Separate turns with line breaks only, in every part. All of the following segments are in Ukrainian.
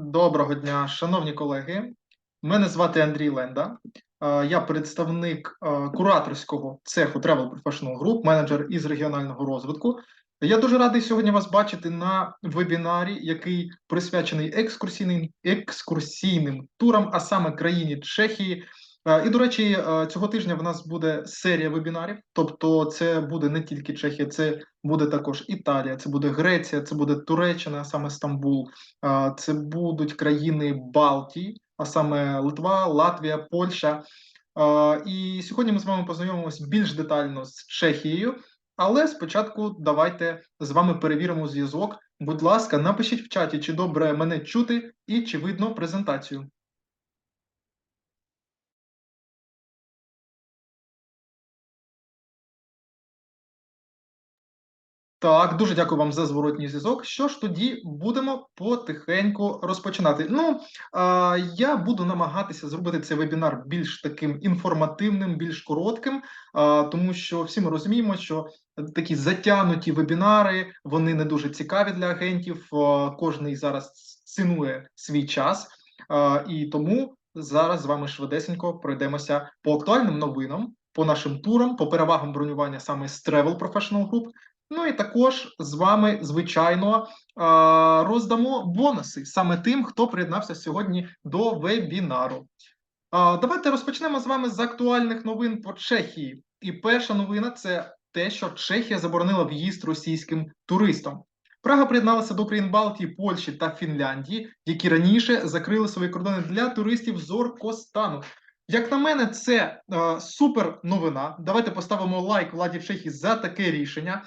Доброго дня, шановні колеги. Мене звати Андрій Ленда. Я представник кураторського цеху Travel Professional Group, менеджер із регіонального розвитку. Я дуже радий сьогодні вас бачити на вебінарі, який присвячений екскурсійним екскурсійним турам, а саме країні Чехії. Е, І, до речі, е, цього тижня в нас буде серія вебінарів. Тобто, це буде не тільки Чехія, це буде також Італія, це буде Греція, це буде Туреччина, саме Стамбул. Це будуть країни Балтії, а саме Литва, Латвія, Польща. І сьогодні ми з вами познайомимося більш детально з Чехією. Але спочатку давайте з вами перевіримо зв'язок. Будь ласка, напишіть в чаті, чи добре мене чути і чи видно презентацію. Так, дуже дякую вам за зворотній зв'язок. Що ж тоді будемо потихеньку розпочинати? Ну а, я буду намагатися зробити цей вебінар більш таким інформативним, більш коротким, а, тому що всі ми розуміємо, що такі затягнуті вебінари вони не дуже цікаві для агентів. А, кожний зараз цінує свій час, а, і тому зараз з вами швидесенько пройдемося по актуальним новинам. По нашим турам, по перевагам бронювання саме з Travel Professional Group, Ну і також з вами, звичайно, роздамо бонуси саме тим, хто приєднався сьогодні до вебінару. Давайте розпочнемо з вами з актуальних новин по Чехії. І перша новина це те, що Чехія заборонила в'їзд російським туристам. Прага приєдналася до країн Балтії, Польщі та Фінляндії, які раніше закрили свої кордони для туристів з Оркостану. Як на мене, це е, супер новина. Давайте поставимо лайк владі в Чехії за таке рішення.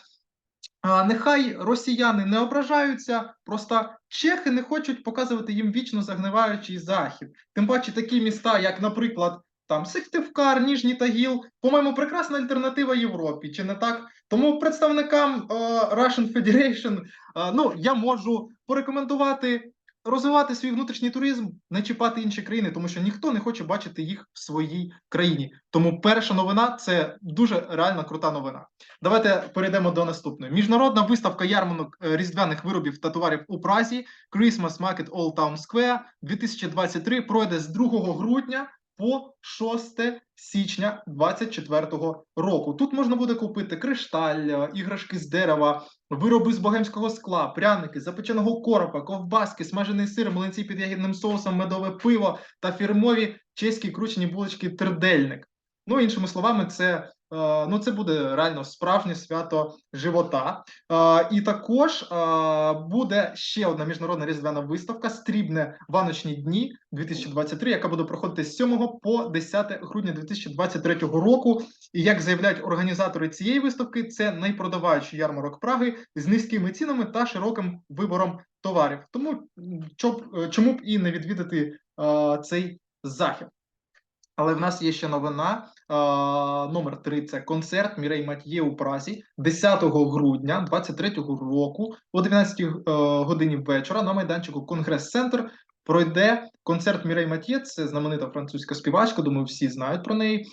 Нехай росіяни не ображаються, просто чехи не хочуть показувати їм вічно загниваючий захід. Тим паче такі міста, як, наприклад, там Сихтивкар, Ніжній Тагіл, по-моєму, прекрасна альтернатива Європі, чи не так? Тому представникам е, Russian Federation е, ну, я можу порекомендувати розвивати свій внутрішній туризм, не чіпати інші країни, тому що ніхто не хоче бачити їх в своїй країні. Тому перша новина це дуже реально крута новина. Давайте перейдемо до наступної. Міжнародна виставка ярмарок е, різдвяних виробів та товарів у Празі Christmas Market Old Town Square 2023 пройде з 2 грудня по 6 січня 2024 року. Тут можна буде купити кришталь, е, іграшки з дерева, вироби з богемського скла, пряники, запеченого коропа, ковбаски, смажений сир, млинці під ягідним соусом, медове пиво та фірмові чеські кручені булочки Тердельник. Ну, іншими словами, це Е, ну, це буде реально справжнє свято живота. Е, і також е, буде ще одна міжнародна різдвяна виставка Стрібне ваночні дні 2023, яка буде проходити з 7 по 10 грудня 2023 року. І як заявляють організатори цієї виставки, це найпродаваючий ярмарок Праги з низькими цінами та широким вибором товарів. Тому чому б і не відвідати цей захід. Але в нас є ще новина. Номер 3 це концерт Мірей Матьє у Празі 10 грудня 23-го року о 19 е, годині вечора на майданчику Конгрес-центр пройде концерт Мірей Матьє. Це знаменита французька співачка. Думаю, всі знають про неї.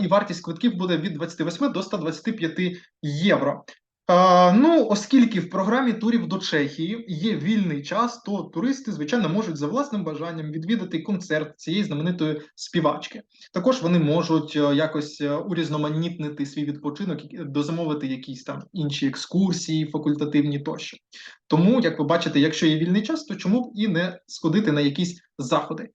І вартість квитків буде від 28 до 125 євро. Ну, оскільки в програмі турів до Чехії є вільний час, то туристи, звичайно, можуть за власним бажанням відвідати концерт цієї знаменитої співачки. Також вони можуть е, якось е, урізноманітнити свій відпочинок, дозамовити якісь там інші екскурсії, факультативні тощо. Тому, як ви бачите, якщо є вільний час, то чому б і не сходити на якісь заходи?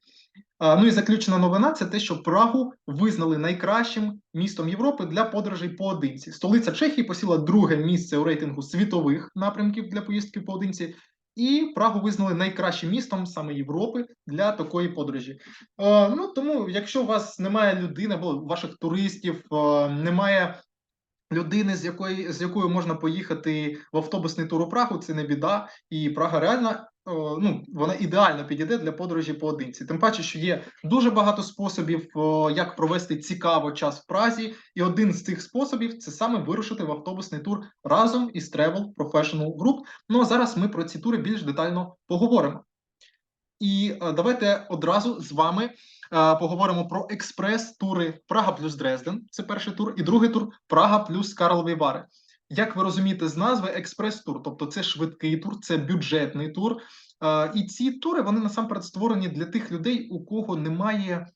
Ну і заключна новина це те, що Прагу визнали найкращим містом Європи для подорожей поодинці. Столиця Чехії посіла друге місце у рейтингу світових напрямків для поїздки поодинці, і Прагу визнали найкращим містом саме Європи для такої подорожі. Ну тому, якщо у вас немає людини або ваших туристів, немає. Людини, з якої з якою можна поїхати в автобусний тур у Прагу, це не біда, і Прага реально ну, вона ідеально підійде для подорожі поодинці. Тим паче, що є дуже багато способів, як провести цікаво час в Празі, і один з цих способів це саме вирушити в автобусний тур разом із Travel Professional Group. Ну а зараз ми про ці тури більш детально поговоримо. І е, давайте одразу з вами поговоримо про експрес-тури Прага плюс Дрезден. Це перший тур, і другий тур Прага плюс Карлові Вари. Як ви розумієте з назви експрес-тур, тобто це швидкий тур, це бюджетний тур. Е, І ці тури вони насамперед створені для тих людей, у кого немає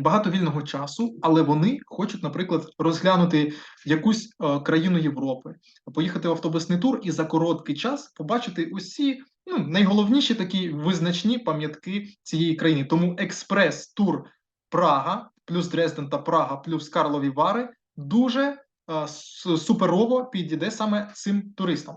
багато вільного часу, але вони хочуть, наприклад, розглянути якусь е, країну Європи, поїхати в автобусний тур і за короткий час побачити усі ну, найголовніші такі визначні пам'ятки цієї країни. Тому експрес-тур Прага плюс Дрезден та Прага плюс Карлові Вари дуже е, суперово підійде саме цим туристам.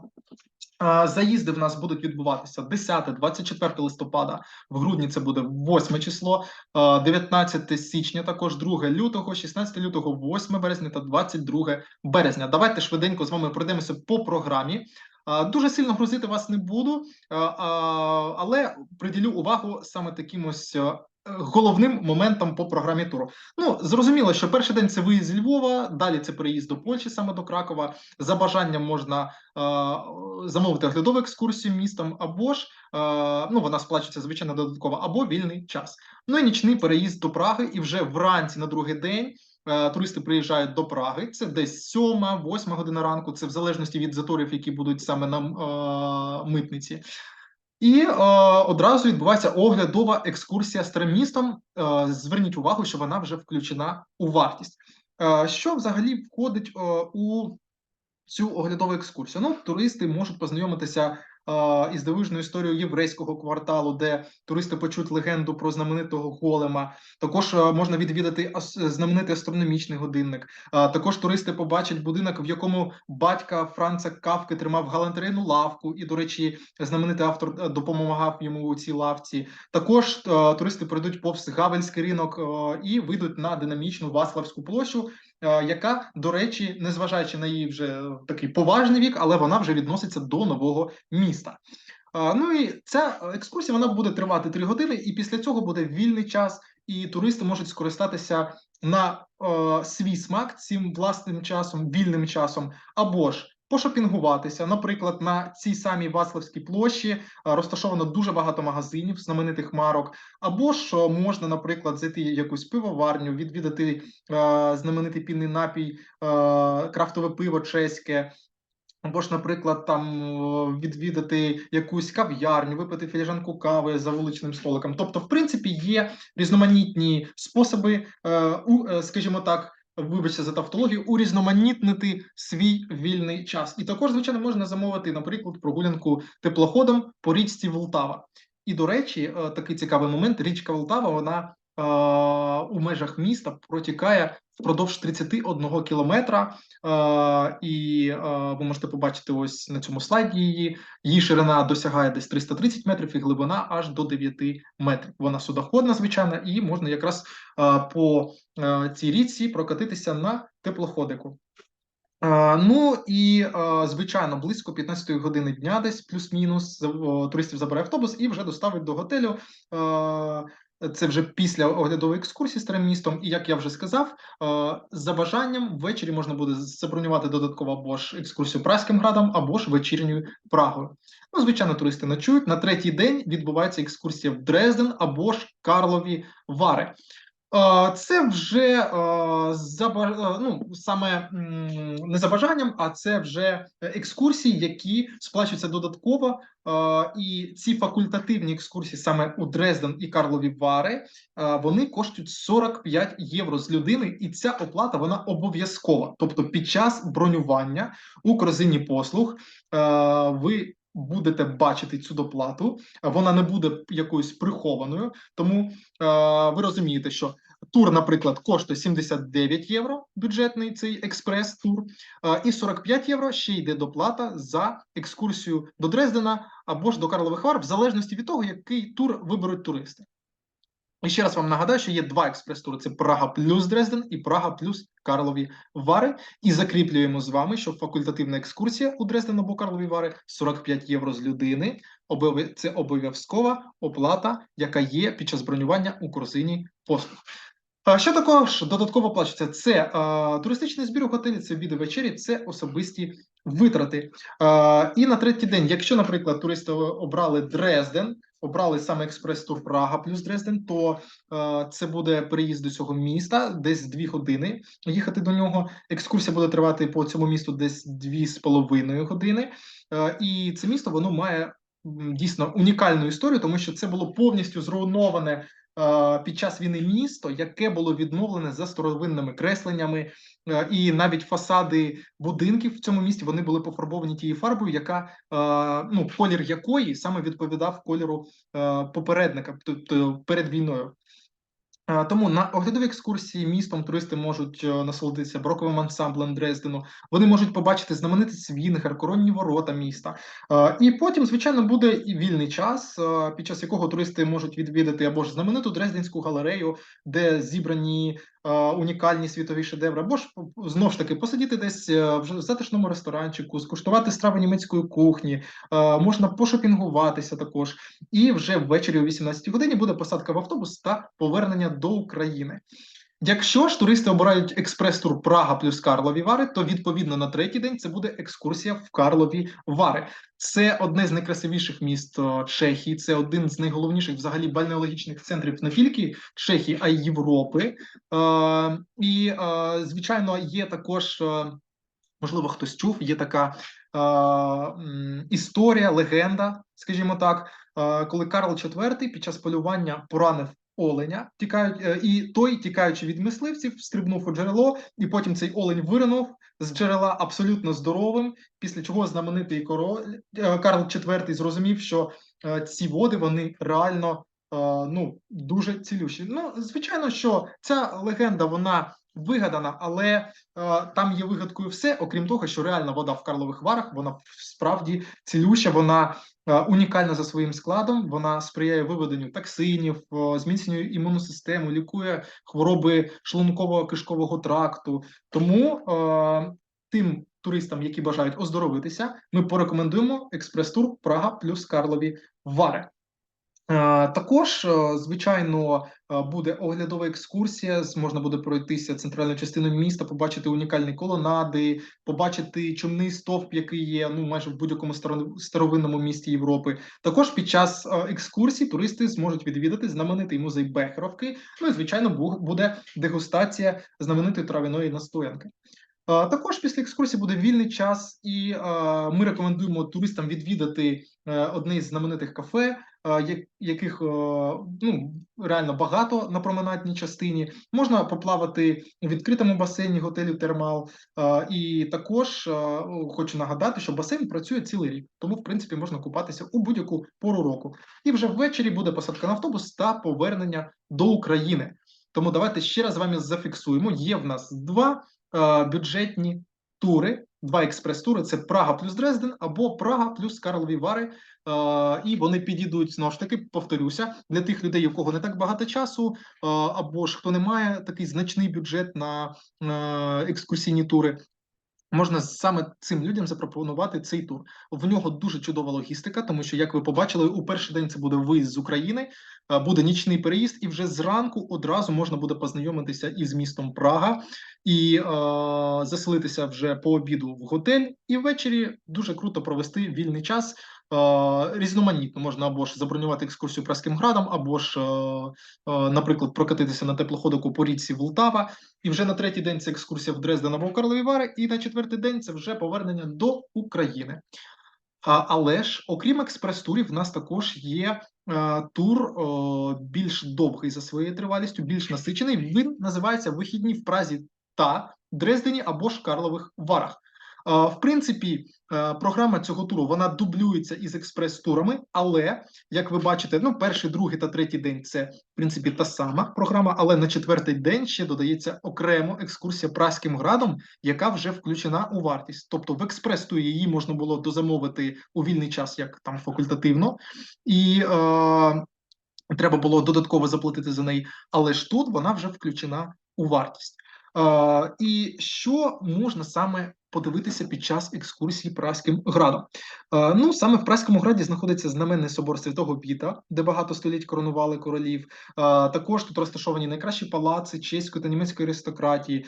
Е, Заїзди в нас будуть відбуватися 10-24 листопада. В грудні це буде 8 число, е, 19 січня, також 2 лютого, 16 лютого, 8 березня та 22 березня. Давайте швиденько з вами пройдемося по програмі. Дуже сильно грузити вас не буду, але приділю увагу саме таким ось е, головним моментам по програмі туру. Ну зрозуміло, що перший день це виїзд з Львова, далі це переїзд до Польщі, саме до Кракова. За бажанням можна е, замовити оглядову екскурсію містом, або ж е, ну вона сплачується звичайно додатково, або вільний час. Ну і нічний переїзд до Праги, і вже вранці на другий день. Е, Туристи приїжджають до Праги. Це десь сьома, восьма година ранку. Це в залежності від заторів, які будуть саме на е, митниці. І е, одразу відбувається оглядова екскурсія старим містом. Е, зверніть увагу, що вона вже включена у вартість. Е, що взагалі входить е, у цю оглядову екскурсію? Ну, туристи можуть познайомитися із дивижною історією єврейського кварталу, де туристи почують легенду про знаменитого голема. Також можна відвідати знаменитий астрономічний годинник. Також туристи побачать будинок, в якому батька Франца Кавки тримав галантерейну лавку, і, до речі, знаменитий автор е, допомагав йому у цій лавці. Також е, туристи пройдуть повз Гавельський ринок е, і вийдуть на динамічну Ваславську площу, яка, до речі, незважаючи на її вже е, такий поважний вік, але вона вже відноситься до нового міста. Е, Ну і ця екскурсія вона буде тривати три години, і після цього буде вільний час, і туристи можуть скористатися на е, свій смак цим власним часом, вільним часом, або ж пошопінгуватися. Наприклад, на цій самій Ваславській площі е, розташовано дуже багато магазинів, знаменитих марок, або е, можна, наприклад, зайти якусь пивоварню, відвідати е, знаменитий пінний напій, е, крафтове пиво чеське. Або ж, наприклад, там відвідати якусь кав'ярню, випити філіжанку кави за вуличним столиком. Тобто, в принципі, є різноманітні способи, скажімо так, вибачте за тавтологію, урізноманітнити свій вільний час. І також, звичайно, можна замовити, наприклад, прогулянку теплоходом по річці Волтава. І, до речі, е, такий цікавий момент: річка Волтава, вона е, у межах міста протікає впродовж 31 кілометра. Е, і е, ви можете побачити ось на цьому слайді її. Її ширина досягає десь 330 метрів і глибина аж до 9 метрів. Вона судоходна, звичайно, і можна якраз е, по цій річці прокатитися на теплоходику. Ну і звичайно, близько 15 години дня, десь плюс-мінус, туристів забере автобус і вже доставить до готелю. Це вже після оглядової екскурсії старим містом. І як я вже сказав, е, за бажанням ввечері можна буде забронювати додатково або ж екскурсію Праським градом, або ж вечірньою Прагою. Ну, звичайно, туристи ночують. На третій день відбувається екскурсія в Дрезден або ж Карлові Вари. Це вже ну, саме не за бажанням, а це вже екскурсії, які сплачуються додатково. І ці факультативні екскурсії саме у Дрезден і Карлові Вари, вони коштують 45 євро з людини, і ця оплата вона обов'язкова. Тобто, під час бронювання у корзині послуг ви будете бачити цю доплату, вона не буде якоюсь прихованою, тому е, ви розумієте, що тур, наприклад, коштує 79 євро, бюджетний цей експрес-тур, е, і 45 євро ще йде доплата за екскурсію до Дрездена або ж до Карлових Вар, в залежності від того, який тур виберуть туристи. І ще раз вам нагадаю, що є два експрес-тури: це Прага плюс Дрезден і Прага плюс Карлові Вари. І закріплюємо з вами, що факультативна екскурсія у Дрезден або Карлові Вари 45 євро з людини. Це обов'язкова оплата, яка є під час бронювання у корзині послуг. А Що також додатково оплачується? Це е, туристичний збір у готелі, це обіди вечері, це особисті витрати. Е, і на третій день, якщо, наприклад, туристи обрали Дрезден, обрали саме експрес-тур Прага плюс Дрезден, то е, це буде переїзд до цього міста, десь дві години їхати до нього. Екскурсія буде тривати по цьому місту десь дві з половиною години. Е, і це місто воно має дійсно унікальну історію, тому що це було повністю зруйноване під час війни місто, яке було відновлене за старовинними кресленнями, е, і навіть фасади будинків в цьому місті вони були пофарбовані тією фарбою, яка е, ну колір якої саме відповідав кольору е, попередника, тобто перед війною. Е, Тому на оглядовій екскурсії містом туристи можуть е, насолодитися броковим ансамблем Дрездену. Вони можуть побачити знаменитий Свінгер, коронні ворота міста. Е, І потім, звичайно, буде і вільний час, під час якого туристи можуть відвідати або ж знамениту Дрезденську галерею, де зібрані унікальні світові шедеври, або ж знов ж таки посидіти десь е, в затишному ресторанчику, скуштувати страви німецької кухні, е, можна пошопінгуватися також. І вже ввечері о 18 годині буде посадка в автобус та повернення до України. Якщо ж туристи обирають експрес-тур Прага плюс Карлові Вари, то відповідно на третій день це буде екскурсія в Карлові Вари. Це одне з найкрасивіших міст о, Чехії, це один з найголовніших взагалі бальнеологічних центрів не тільки Чехії, а й Європи. Е, і, е, звичайно, є також. е, Можливо, хтось чув, є така е, історія, легенда, скажімо так, е, коли Карл IV під час полювання поранив оленя, тікають, е, і той, тікаючи від мисливців, стрибнув у джерело, і потім цей олень виринув з джерела абсолютно здоровим. Після чого знаменитий король е, Карл IV зрозумів, що е, ці води вони реально ну дуже цілющі. Ну, звичайно, що ця легенда вона вигадана, але е, там є вигадкою все, окрім того, що реальна вода в Карлових Варах, вона справді цілюща, вона е, унікальна за своїм складом, вона сприяє виведенню токсинів, е, зміцнює імунну систему, лікує хвороби шлунково-кишкового тракту. Тому е, тим туристам, які бажають оздоровитися, ми порекомендуємо експрес-тур Прага плюс Карлові Вари. Е, Також, е, звичайно, е, буде оглядова екскурсія. Можна буде пройтися центральною частиною міста, побачити унікальні колонади, побачити чумний стовп, який є ну майже в будь-якому старовинному місті Європи. Також під час е, екскурсій туристи зможуть відвідати знаменитий музей Бехеровки. Ну і звичайно, буде дегустація знаменитої травяної настоянки. Також після екскурсії буде вільний час, і ми рекомендуємо туристам відвідати одне із знаменитих кафе, яких е, ну реально багато на променадній частині. Можна поплавати у відкритому басейні готелю Термал. Е, І також е, хочу нагадати, що басейн працює цілий рік, тому в принципі можна купатися у будь-яку пору року. І вже ввечері буде посадка на автобус та повернення до України. Тому давайте ще раз з вами зафіксуємо. Є в нас два е, бюджетні тури, два експрес-тури: це Прага плюс Дрезден або Прага плюс Карлові Вари. І вони підійдуть знову ж таки, повторюся, для тих людей, у кого не так багато часу, або ж хто не має такий значний бюджет на екскурсійні тури. Можна саме цим людям запропонувати цей тур. В нього дуже чудова логістика, тому що, як ви побачили, у перший день це буде виїзд з України, буде нічний переїзд, і вже зранку одразу можна буде познайомитися із містом Прага і е, заселитися вже по обіду в готель, і ввечері дуже круто провести вільний час. Е, різноманітно можна або ж забронювати екскурсію Праським градом, або ж, е, е, наприклад, прокатитися на теплоходику по річці Волтава. І вже на третій день це екскурсія в Дрезден або Карлові Вари, і на четвертий день це вже повернення до України. Але ж, окрім експрес-турів, в нас також є тур більш довгий за своєю тривалістю, більш насичений. Він називається Вихідні в Празі та Дрездені або ж Карлових Варах. Е, в принципі, е, програма цього туру вона дублюється із експрес-турами, але як ви бачите, ну перший, другий та третій день це в принципі та сама програма, але на четвертий день ще додається окремо екскурсія Празьким градом, яка вже включена у вартість. Тобто в експрес-турі її можна було дозамовити у вільний час, як там факультативно, і е, треба було додатково заплатити за неї. Але ж тут вона вже включена у вартість. І що можна саме подивитися під час екскурсії Празьким градом? Ну саме в Празькому граді знаходиться знаменний собор Святого Піта, де багато століть коронували королів. Також тут розташовані найкращі палаци чеської та німецької аристократії.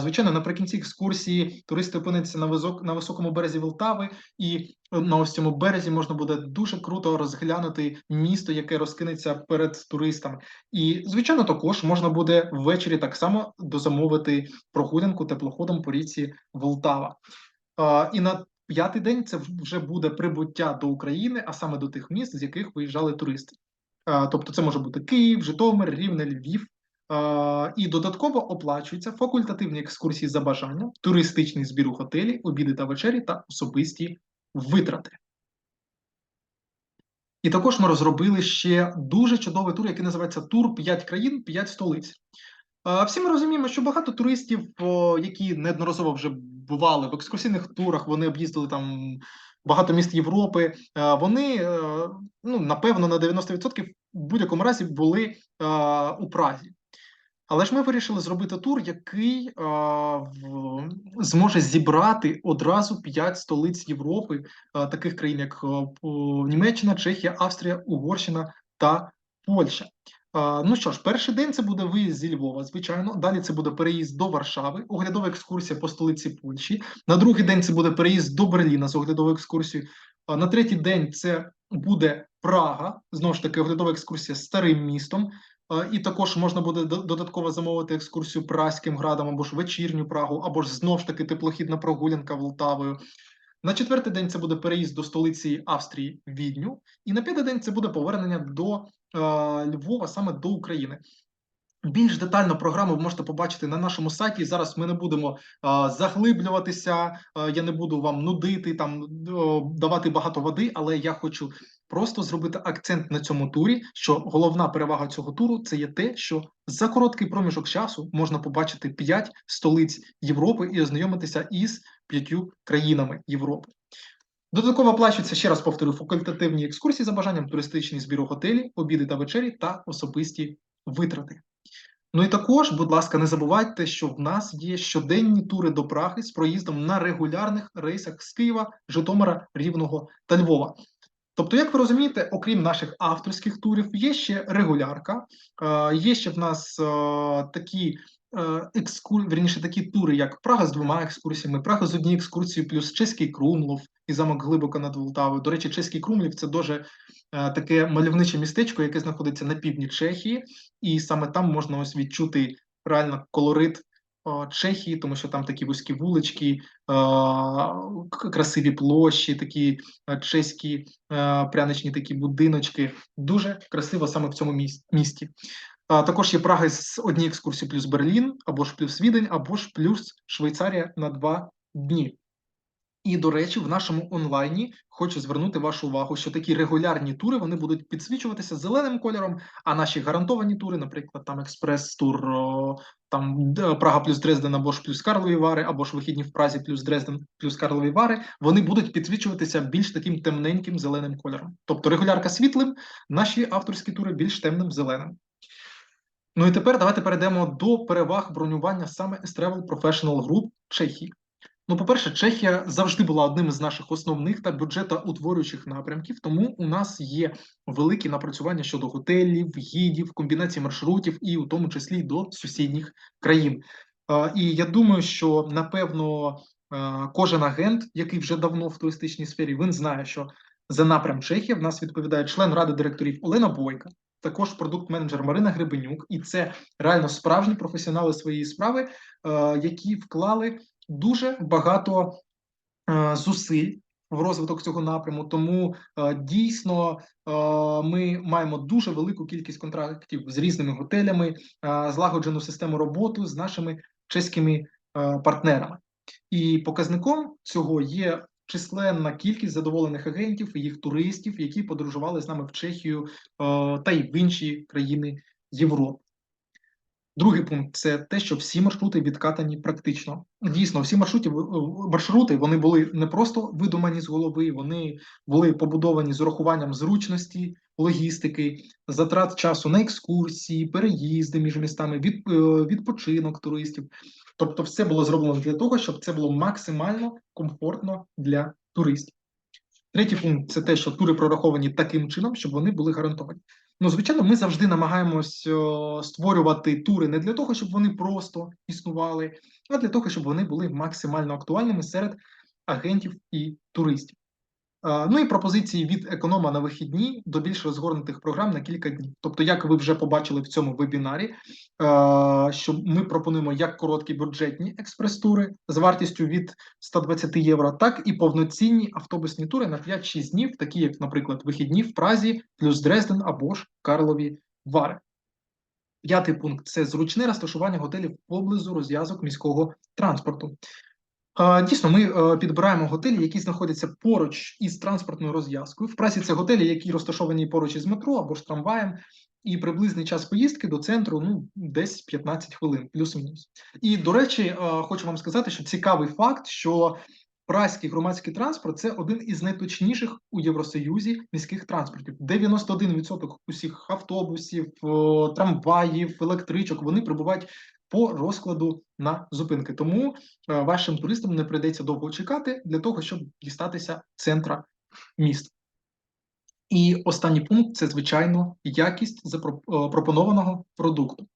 Звичайно, наприкінці екскурсії туристи висок на високому березі Волтави, і на ось цьому березі можна буде дуже круто розглянути місто, яке розкинеться перед туристами. І звичайно, також можна буде ввечері так само дозамовити прогулянку теплоходом по річці Волтава. І на п'ятий день це вже буде прибуття до України, а саме до тих міст, з яких виїжджали туристи. Е, Тобто, це може бути Київ, Житомир, Рівне, Львів. Е, І додатково оплачуються факультативні екскурсії за бажанням, туристичний збір у готелі, обіди та вечері та особисті витрати. І також ми розробили ще дуже чудовий тур, який називається Тур 5 країн, 5 столиць. Всі ми розуміємо, що багато туристів, які неодноразово вже бували в екскурсійних турах, вони об'їздили там багато міст Європи. Вони, е, ну, напевно, на 90% в будь-якому разі були у Празі. Але ж ми вирішили зробити тур, який е, в- зможе зібрати одразу п'ять столиць Європи, е, таких країн, як е, по- Німеччина, Чехія, Австрія, Угорщина та Польща. Е, Ну що ж, перший день це буде виїзд зі Львова, звичайно. Далі це буде переїзд до Варшави, оглядова екскурсія по столиці Польщі. На другий день це буде переїзд до Берліна з оглядовою екскурсією. А На третій день це буде Прага, знову ж таки, оглядова екскурсія старим містом. Е, І також можна буде додатково замовити екскурсію Празьким градом або ж вечірню Прагу, або ж знов ж таки теплохідна прогулянка Волтавою. На четвертий день це буде переїзд до столиці Австрії Відню, і на п'ятий день це буде повернення до е, Львова, саме до України. Більш детально програму ви можете побачити на нашому сайті. Зараз ми не будемо а, заглиблюватися. а, я не буду вам нудити там давати багато води, але я хочу просто зробити акцент на цьому турі. Що головна перевага цього туру це є те, що за короткий проміжок часу можна побачити п'ять столиць Європи і ознайомитися із п'ятью країнами Європи. Додатково оплачуються, ще раз повторю, факультативні екскурсії за бажанням, туристичний збір у готелі, обіди та вечері та особисті витрати. Ну і також, будь ласка, не забувайте, що в нас є щоденні тури до Праги з проїздом на регулярних рейсах з Києва, Житомира, Рівного та Львова. Тобто, як ви розумієте, окрім наших авторських турів, є ще регулярка, е, є ще в нас е, такі е, екскур... верніше, такі тури, як Прага з двома екскурсіями, Прага з однією екскурсією, плюс Чеський Крумлов і замок глибоко над Волтавою. До речі, Чеський Крумлів це дуже таке мальовниче містечко, яке знаходиться на півдні Чехії, і саме там можна ось відчути реально колорит Чехії, тому що там такі вузькі вулички, красиві площі, такі чеські пряничні такі будиночки. Дуже красиво саме в цьому місті. Також є Прага з однієї екскурсії плюс Берлін, або ж плюс Відень, або ж плюс Швейцарія на два дні. І, до речі, в нашому онлайні хочу звернути вашу увагу, що такі регулярні тури вони будуть підсвічуватися зеленим кольором, а наші гарантовані тури, наприклад, там експрес-тур, там Прага плюс Дрезден або ж плюс Карлові Вари, або ж вихідні в Празі плюс Дрезден плюс Карлові Вари, вони будуть підсвічуватися більш таким темненьким зеленим кольором. Тобто регулярка світлим, наші авторські тури більш темним зеленим. Ну і тепер давайте перейдемо до переваг бронювання саме S-Travel Professional Group Чехії. Ну, по-перше, Чехія завжди була одним із наших основних та бюджетоутворюючих напрямків, тому у нас є великі напрацювання щодо готелів, гідів, комбінації маршрутів і у тому числі до сусідніх країн. І я думаю, що напевно кожен агент, який вже давно в туристичній сфері, він знає, що за напрям Чехія в нас відповідає член ради директорів Олена Бойка, також продукт-менеджер Марина Гребенюк, і це реально справжні професіонали своєї справи, які вклали дуже багато е, зусиль в розвиток цього напряму. Тому е, дійсно е, ми маємо дуже велику кількість контрактів з різними готелями, злагоджену систему роботи з нашими чеськими партнерами. І показником цього є численна кількість задоволених агентів і їх туристів, які подорожували з нами в Чехію та й в інші країни Європи. Другий пункт це те, що всі маршрути відкатані практично. Дійсно, всі маршрути маршрути вони були не просто видумані з голови, вони були побудовані з урахуванням зручності, логістики, затрат часу на екскурсії, переїзди між містами, від, е, відпочинок туристів. Тобто, все було зроблено для того, щоб це було максимально комфортно для туристів. Третій пункт це те, що тури прораховані таким чином, щоб вони були гарантовані. Ну, звичайно, ми завжди намагаємось створювати тури не для того, щоб вони просто існували, а для того, щоб вони були максимально актуальними серед агентів і туристів. Е, Ну і пропозиції від економа на вихідні до більш розгорнутих програм на кілька днів. Тобто, як ви вже побачили в цьому вебінарі, е, що ми пропонуємо як короткі бюджетні експрес-тури з вартістю від 120 євро, так і повноцінні автобусні тури на 5-6 днів, такі як, наприклад, вихідні в Празі, плюс Дрезден або ж Карлові Вари. П'ятий пункт це зручне розташування готелів поблизу розв'язок міського транспорту. Е, Дійсно, ми е, підбираємо готелі, які знаходяться поруч із транспортною розв'язкою. В прасі це готелі, які розташовані поруч із метро або ж трамваєм, і приблизний час поїздки до центру ну десь 15 хвилин, плюс-мінус. І до речі, е, хочу вам сказати, що цікавий факт, що праський громадський транспорт це один із найточніших у Євросоюзі міських транспортів. 91% усіх автобусів, трамваїв, електричок вони прибувають по розкладу на зупинки. Тому е, вашим туристам не прийдеться довго чекати для того, щоб дістатися центра міста. І останній пункт це звичайно якість запропонованого продукту.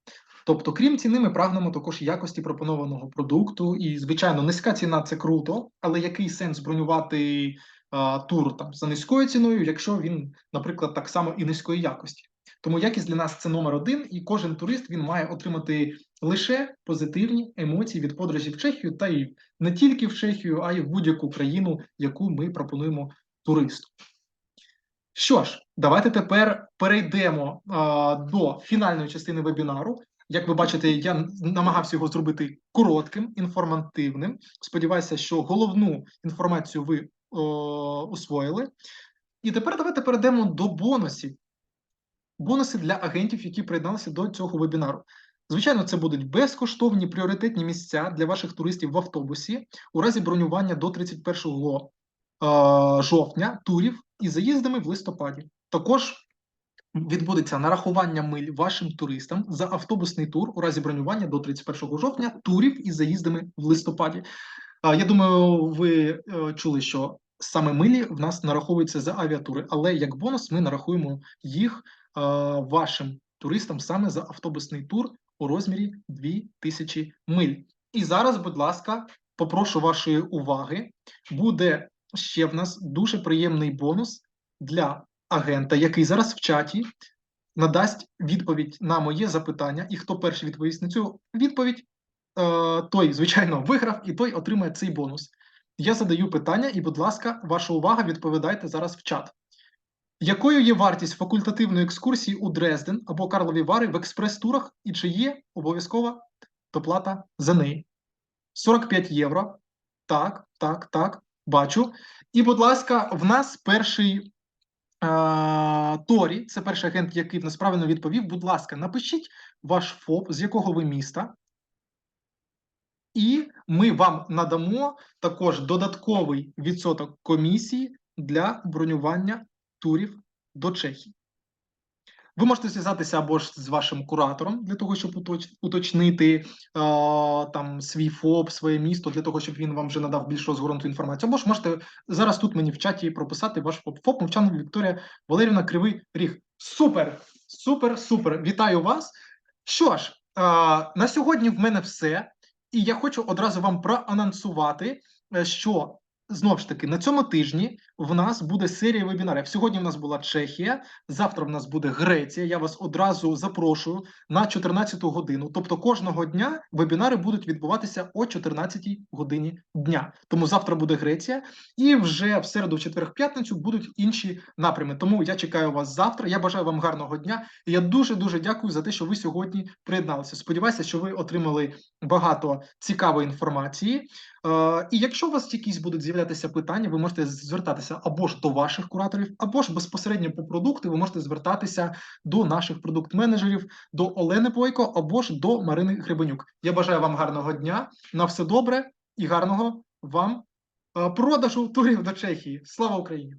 Тобто, крім ціни, ми прагнемо також якості пропонованого продукту. І, звичайно, низька ціна це круто, але який сенс бронювати а, тур там за низькою ціною, якщо він, наприклад, так само і низької якості. Тому якість для нас це номер один, і кожен турист він має отримати лише позитивні емоції від подорожі в Чехію, та й не тільки в Чехію, а й в будь-яку країну, яку ми пропонуємо туристу. Що ж, давайте тепер перейдемо а, до фінальної частини вебінару. Як ви бачите, я намагався його зробити коротким, інформативним. Сподіваюся, що головну інформацію ви о, усвоїли. І тепер давайте перейдемо до бонусів. Бонуси для агентів, які приєдналися до цього вебінару. Звичайно, це будуть безкоштовні пріоритетні місця для ваших туристів в автобусі у разі бронювання до 31 е, жовтня турів із заїздами в листопаді. Також відбудеться нарахування миль вашим туристам за автобусний тур у разі бронювання до 31 жовтня турів із заїздами в листопаді. Я думаю, ви е, чули, що саме милі в нас нараховуються за авіатури, але як бонус ми нарахуємо їх е, вашим туристам саме за автобусний тур у розмірі 2000 миль. І зараз, будь ласка, попрошу вашої уваги. Буде ще в нас дуже приємний бонус для агента, який зараз в чаті надасть відповідь на моє запитання, і хто перший відповість на цю відповідь, е, той, звичайно, виграв, і той отримає цей бонус. Я задаю питання, і, будь ласка, ваша увага, відповідайте зараз в чат. Якою є вартість факультативної екскурсії у Дрезден або Карлові Вари в експрес-турах, і чи є обов'язкова доплата за неї? 45 євро. Так, так, так, бачу. І, будь ласка, в нас перший а, Торі, це перший агент, який в нас правильно відповів. Будь ласка, напишіть ваш ФОП, з якого ви міста. І ми вам надамо також додатковий відсоток комісії для бронювання турів до Чехії. Ви можете зв'язатися або ж з вашим куратором для того, щоб уточ... уточнити е, там свій ФОП, своє місто, для того, щоб він вам вже надав більш розгорнуту інформацію. Або ж можете зараз тут мені в чаті прописати ваш ФОП. ФОП Мовчанова Вікторія Валерівна Кривий Ріг. Супер! Супер, супер! Вітаю вас! Що ж, е, на сьогодні в мене все. І я хочу одразу вам проанонсувати, е, що Знову ж таки, на цьому тижні в нас буде серія вебінарів. Сьогодні в нас була Чехія, завтра в нас буде Греція. Я вас одразу запрошую на 14 годину. Тобто кожного дня вебінари будуть відбуватися о 14 годині дня. Тому завтра буде Греція, і вже в середу, четвер, п'ятницю будуть інші напрями. Тому я чекаю вас завтра. Я бажаю вам гарного дня. І я дуже дуже дякую за те, що ви сьогодні приєдналися. Сподіваюся, що ви отримали багато цікавої інформації. Е, і якщо у вас якісь будуть з'являтися питання, ви можете звертатися або ж до ваших кураторів, або ж безпосередньо по продукту ви можете звертатися до наших продукт-менеджерів, до Олени Бойко, або ж до Марини Гребенюк. Я бажаю вам гарного дня, на все добре і гарного вам е, продажу турів до Чехії. Слава Україні!